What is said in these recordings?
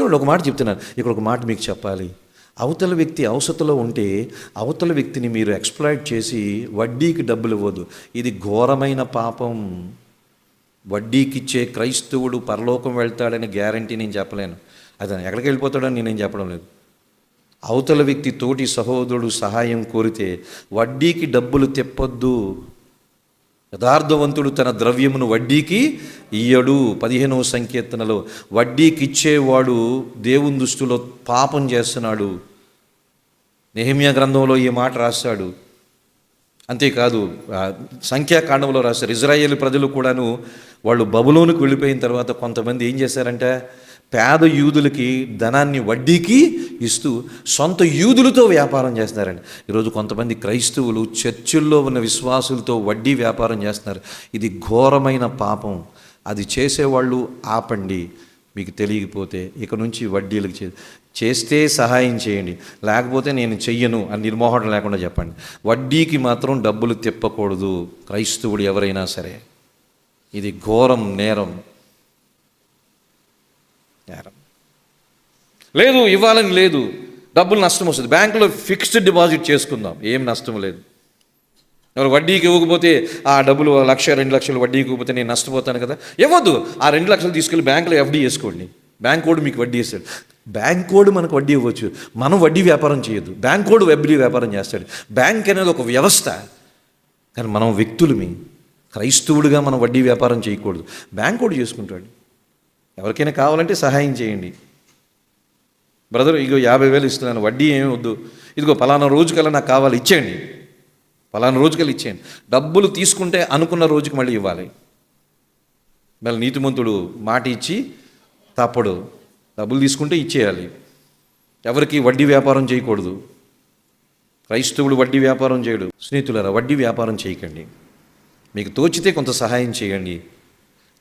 చూడండి ఒక మాట చెప్తున్నాను. ఇక్కడ ఒక మాట మీకు చెప్పాలి. అవతల వ్యక్తి అవసతలో ఉంటే అవతల వ్యక్తిని మీరు ఎక్స్ప్లాయిట్ చేసి వడ్డీకి డబ్బులు ఇవ్వదు ఇది ఘోరమైన పాపం. వడ్డీకిచ్చే క్రైస్తవుడు పరలోకం వెళ్తాడని గ్యారంటీ నేను చెప్పలేను. అది ఎక్కడికి వెళ్ళిపోతాడని నేనేం చెప్పడం లేదు. అవతల వ్యక్తి తోటి సహోదరుడు సహాయం కోరితే వడ్డీకి డబ్బులు తెప్పొద్దు. యథార్థవంతుడు తన ద్రవ్యమును వడ్డీకి ఇయ్యడు. పదిహేనవ సంకీర్తనలో వడ్డీకి ఇచ్చేవాడు దేవుని దృష్టిలో పాపం చేస్తున్నాడు. నెహమ్యా గ్రంథంలో ఈ మాట రాశాడు. అంతేకాదు సంఖ్యాకాండంలో రాశారు ఇజ్రాయేల్ ప్రజలు కూడాను వాళ్ళు బబులోనికి వెళ్ళిపోయిన తర్వాత కొంతమంది ఏం చేశారంటే పేద యూదులకి ధనాన్ని వడ్డీకి ఇస్తూ సొంత యూదులతో వ్యాపారం చేస్తున్నారండి. ఈరోజు కొంతమంది క్రైస్తవులు చర్చిల్లో ఉన్న విశ్వాసులతో వడ్డీ వ్యాపారం చేస్తున్నారు. ఇది ఘోరమైన పాపం. అది చేసేవాళ్ళు ఆపండి. మీకు తెలియకపోతే ఇక నుంచి వడ్డీలకు చే చేస్తే సహాయం చేయండి. లేకపోతే నేను చెయ్యను అని నిర్మోహం లేకుండా చెప్పండి. వడ్డీకి మాత్రం డబ్బులు తిప్పకూడదు. క్రైస్తవుడు ఎవరైనా సరే. ఇది ఘోరం నేరం. నేరం. లేదు ఇవ్వాలని లేదు. డబ్బులు నష్టం వస్తుంది. బ్యాంకులో ఫిక్స్డ్ డిపాజిట్ చేసుకుందాం. ఏం నష్టం లేదు. ఎవరు వడ్డీకి ఇవ్వకపోతే ఆ డబ్బులు లక్ష రెండు లక్షలు వడ్డీకి ఇవ్వకపోతే నేను నష్టపోతాను కదా. ఇవ్వద్దు. ఆ రెండు లక్షలు తీసుకెళ్ళి బ్యాంకులో ఎఫ్డీ వేసుకోండి బ్యాంక్ కోడ్ మీకు వడ్డీ ఇస్తాడు. బ్యాంక్ కోడ్ మనకు వడ్డీ ఇవ్వచ్చు. మనం వడ్డీ వ్యాపారం చేయొద్దు. బ్యాంక్ కోడ్ వడ్డీ వ్యాపారం చేస్తాడు. బ్యాంక్ అనేది ఒక వ్యవస్థ. కానీ మనం వ్యక్తులమి. క్రైస్తవుడిగా మనం వడ్డీ వ్యాపారం చేయకూడదు. బ్యాంక్ కోడ్ చేసుకుంటాడు. ఎవరికైనా కావాలంటే సహాయం చేయండి. బ్రదర్ ఇగో యాభై వేలు ఇస్తున్నాను వడ్డీ ఏమి వద్దు. ఇదిగో పలానా రోజుకల్లా నాకు కావాలి ఇచ్చేయండి. పలానా రోజుకల్లా ఇచ్చేయండి. డబ్బులు తీసుకుంటే అనుకున్న రోజుకి మళ్ళీ ఇవ్వాలి. మళ్ళీ నీతిమంతుడు మాట ఇచ్చి తప్పడు. డబ్బులు తీసుకుంటే ఇచ్చేయాలి. ఎవరికి వడ్డీ వ్యాపారం చేయకూడదు. క్రైస్తవుడు వడ్డీ వ్యాపారం చేయడు. స్నేహితులరా వడ్డీ వ్యాపారం చేయకండి. మీకు తోచితే కొంత సహాయం చేయండి.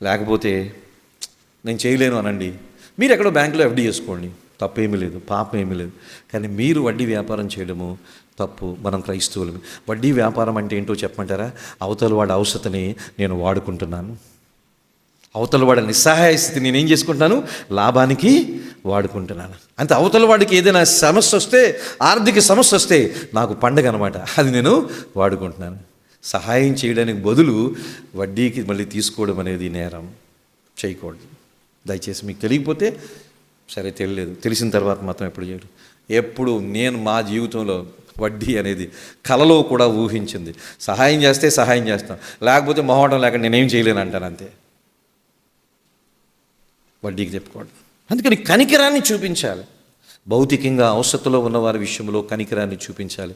లేకపోతే నేను చేయలేను అనండి. మీరు ఎక్కడో బ్యాంకులో ఎఫ్డీ చేసుకోండి. తప్పేమీ లేదు పాపం ఏమీ లేదు. కానీ మీరు వడ్డీ వ్యాపారం చేయడము తప్పు మనం క్రైస్తవులు వడ్డీ వ్యాపారం అంటే ఏంటో చెప్పమంటారా? అవతల వాడి అవసరతని నేను వాడుకుంటున్నాను. అవతల వాడి నిస్సహాయ స్థితి నేనేం చేసుకుంటున్నాను? లాభానికి వాడుకుంటున్నాను. అంతే అవతల వాడికి ఏదైనా సమస్య వస్తే ఆర్థిక సమస్య వస్తే నాకు పండగ అనమాట అది నేను వాడుకుంటున్నాను. సహాయం చేయడానికి బదులు వడ్డీకి మళ్ళీ తీసుకోవడం అనేది నేరం. చేయకూడదు. దయచేసి మీకు తెలియకపోతే సరే తెలియలేదు. తెలిసిన తర్వాత మాత్రం ఎప్పుడు చేయడు. ఎప్పుడు నేను మా జీవితంలో వడ్డీ అనేది కలలో కూడా ఊహించింది. సహాయం చేస్తే సహాయం చేస్తాం. లేకపోతే మొహవడం లేక నేనేం చేయలేను అంటాను అంతే. వడ్డీకి చెప్పుకోవడం. అందుకని కనికరాన్ని చూపించాలి. భౌతికంగా అవసరతలో ఉన్నవారి విషయంలో కనికరాన్ని చూపించాలి.